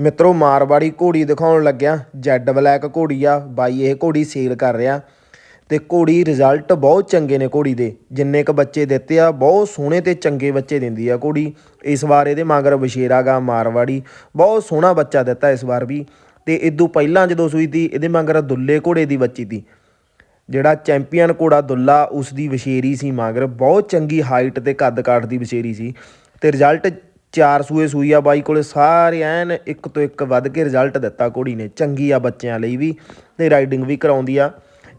ਮਿੱਤਰੋ, ਮਾਰਵਾੜੀ ਘੋੜੀ ਦਿਖਾਉਣ ਲੱਗਿਆ ਜੈਡ ਬਲੈਕ ਘੋੜੀ ਆ। ਬਾਈ ਇਹ ਘੋੜੀ ਸੇਲ ਕਰ ਰਿਹਾ ਤੇ ਘੋੜੀ ਰਿਜ਼ਲਟ ਬਹੁਤ ਚੰਗੇ ਨੇ ਘੋੜੀ ਦੇ। ਜਿੰਨੇ ਕ ਬੱਚੇ ਦਿੱਤੇ ਆ, ਬਹੁਤ ਸੋਹਣੇ ਤੇ ਚੰਗੇ ਬੱਚੇ ਦਿੰਦੀ ਆ ਘੋੜੀ। ਇਸ ਵਾਰ ਇਹਦੇ ਮਗਰ ਬਸ਼ੇਰਾ ਗਾ ਮਾਰਵਾੜੀ। ਬਹੁਤ ਸੋਹਣਾ ਬੱਚਾ ਦਿੱਤਾ ਇਸ ਵਾਰ ਵੀ। ਤੇ ਇਦੋਂ ਪਹਿਲਾਂ ਜਦੋਂ ਸੂਈ ਤੀ, ਇਹਦੇ ਮਗਰ ਦੁੱਲੇ ਘੋੜੇ ਦੀ ਬੱਚੀ ਤੀ। ਜਿਹੜਾ ਚੈਂਪੀਅਨ ਘੋੜਾ ਦੁੱਲਾ ਉਸ ਦੀ ਵਸ਼ੇਰੀ ਸੀ ਮਗਰ। ਬਹੁਤ ਚੰਗੀ ਹਾਈਟ ਤੇ ਕੱਦ ਕਾਠ ਦੀ ਵਸ਼ੇਰੀ ਸੀ। ਤੇ ਰਿਜ਼ਲਟ ਚਾਰ ਸੂਏ ਸੂਈ ਆ ਬਾਈ ਕੋਲੇ, ਸਾਰੇ ਐਨ ਇੱਕ ਤੋਂ ਇੱਕ ਵੱਧ ਕੇ ਰਿਜ਼ਲਟ ਦਿੱਤਾ ਘੋੜੀ ਨੇ, ਚੰਗੀ ਆ ਬੱਚਿਆਂ ਲਈ ਵੀ ਤੇ ਰਾਈਡਿੰਗ ਵੀ ਕਰਾਉਂਦੀ ਆ।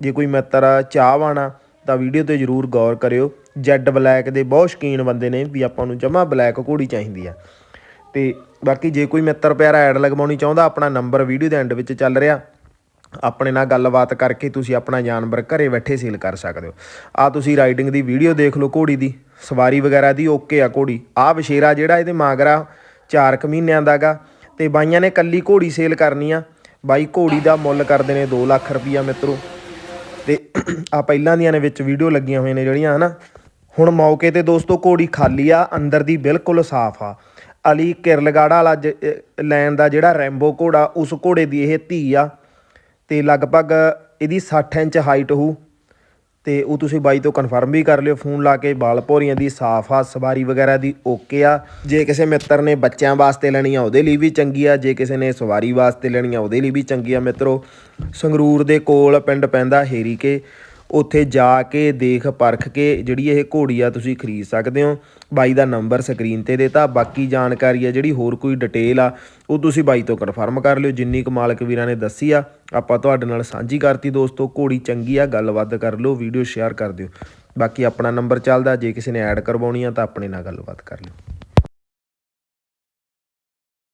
ਜੇ ਕੋਈ ਮਿੱਤਰ ਚਾਹਵਾਨ ਆ, ਤਾਂ ਵੀਡੀਓ ਤੇ ਜਰੂਰ ਗੌਰ ਕਰਿਓ। ਜੈਡ ਬਲੈਕ ਦੇ ਬਹੁਤ ਸ਼ੌਕੀਨ ਬੰਦੇ ਨੇ ਵੀ ਆਪਾਂ ਨੂੰ ਜਮਾ ਬਲੈਕ ਘੋੜੀ ਚਾਹੀਦੀ ਆ। ਤੇ ਬਾਕੀ ਜੇ ਕੋਈ ਮਿੱਤਰ ਪਿਆਰਾ ਐਡ ਲਗਵਾਉਣੀ ਚਾਹੁੰਦਾ, ਆਪਣਾ ਨੰਬਰ ਵੀਡੀਓ ਦੇ ਐਂਡ ਵਿੱਚ ਚੱਲ ਰਿਹਾ। ਆਪਣੇ ਨਾਲ ਗੱਲਬਾਤ ਕਰਕੇ ਤੁਸੀਂ ਆਪਣਾ ਜਾਨਵਰ ਘਰੇ ਬੈਠੇ ਸੇਲ ਕਰ ਸਕਦੇ ਹੋ। ਆ ਤੁਸੀਂ ਰਾਈਡਿੰਗ ਦੀ ਵੀਡੀਓ ਦੇਖ ਲਓ ਘੋੜੀ ਦੀ। ਸਵਾਰੀ ਵਗੈਰਾ ਦੀ ਓਕੇ ਆ ਘੋੜੀ। ਆ ਵਿਸ਼ੇਰਾ ਜਿਹੜਾ ਇਹਦੇ ਮਾਗਰਾ 4 ਕੁ ਮਹੀਨਿਆਂ ਦਾਗਾ ਤੇ ਬਾਈਆਂ ਨੇ ਕੱਲੀ ਘੋੜੀ ਸੇਲ ਕਰਨੀ ਆ। ਬਾਈ ਘੋੜੀ ਦਾ ਮੁੱਲ ਕਰਦੇ ਨੇ 2 ਲੱਖ ਰੁਪਈਆ ਮਿੱਤਰੋ। ਤੇ ਆ ਪਹਿਲਾਂ ਦੀਆਂ ਨੇ ਵਿੱਚ ਵੀਡੀਓ ਲੱਗੀਆਂ ਹੋਈਆਂ ਨੇ ਜਿਹੜੀਆਂ, ਹਨਾ। ਹੁਣ ਮੌਕੇ ਤੇ ਦੋਸਤੋ ਘੋੜੀ ਖਾਲੀ ਆ, ਅੰਦਰ ਦੀ ਬਿਲਕੁਲ ਸਾਫ਼ ਆ। ਅਲੀ ਕਿਰਲਗਾੜਾ ਵਾਲਾ ਜ- ਲੈਣ ਦਾ ਜਿਹੜਾ ਰੈਂਬੋ ਘੋੜਾ, ਉਸ ਘੋੜੇ ਦੀ ਇਹ ਧੀ ਆ। ਤੇ ਲਗਭਗ ਇਹਦੀ 60 ਇੰਚ ਹਾਈਟ ਹੋਊ। ਤੇ ਉਹ ਤੁਸੀਂ ਬਾਈ ਤੋਂ ਕਨਫਰਮ ਵੀ ਕਰ ਲਿਓ, ਫੋਨ ਲਾ ਕੇ ਬਾਲ ਭੋਰੀਆਂ ਦੀ ਸਾਫ਼ ਆ, ਸਵਾਰੀ ਵਗੈਰਾ ਦੀ ਓਕੇ ਆ। ਜੇ ਕਿਸੇ ਮਿੱਤਰ ਨੇ ਬੱਚਿਆਂ ਵਾਸਤੇ ਲੈਣੀ ਆ, ਉਹਦੇ ਲਈ ਵੀ ਚੰਗੀ ਆ। ਜੇ ਕਿਸੇ ਨੇ ਸਵਾਰੀ ਵਾਸਤੇ ਲੈਣੀ ਆ, ਉਹਦੇ ਲਈ ਵੀ ਚੰਗੀ ਆ ਮਿੱਤਰੋ। ਸੰਗਰੂਰ ਦੇ ਕੋਲ ਪਿੰਡ ਪੈਂਦਾ ਹੇਰੀਕੇ। ਉੱਥੇ ਜਾ ਕੇ ਦੇਖ ਪਰਖ ਕੇ ਜਿਹੜੀ ਇਹ ਘੋੜੀ ਆ ਤੁਸੀਂ ਖਰੀਦ ਸਕਦੇ ਹੋ। ਬਾਈ ਦਾ ਨੰਬਰ ਸਕਰੀਨ ਤੇ ਦੇਤਾ। ਬਾਕੀ ਜਾਣਕਾਰੀ ਆ ਜਿਹੜੀ ਹੋਰ ਕੋਈ ਡਿਟੇਲ ਆ, ਉਹ ਤੁਸੀਂ ਬਾਈ ਤੋਂ ਕਨਫਰਮ ਕਰ ਲਿਓ। ਜਿੰਨੀ ਕੁ ਮਾਲਕ ਵੀਰਾਂ ਨੇ ਦੱਸੀ ਆ, ਆਪਾਂ ਤੁਹਾਡੇ ਨਾਲ ਸਾਂਝੀ ਕਰਤੀ ਦੋਸਤੋ। ਘੋੜੀ ਚੰਗੀ ਆ, ਗੱਲਬਾਤ ਕਰ ਲਓ, ਵੀਡੀਓ ਸ਼ੇਅਰ ਕਰ ਦਿਓ। ਬਾਕੀ ਆਪਣਾ ਨੰਬਰ ਚੱਲਦਾ। ਜੇ ਕਿਸੇ ਨੇ ਐਡ ਕਰਵਾਉਣੀ ਆ, ਤਾਂ ਆਪਣੇ ਨਾਲ ਗੱਲਬਾਤ ਕਰ ਲਿਓ।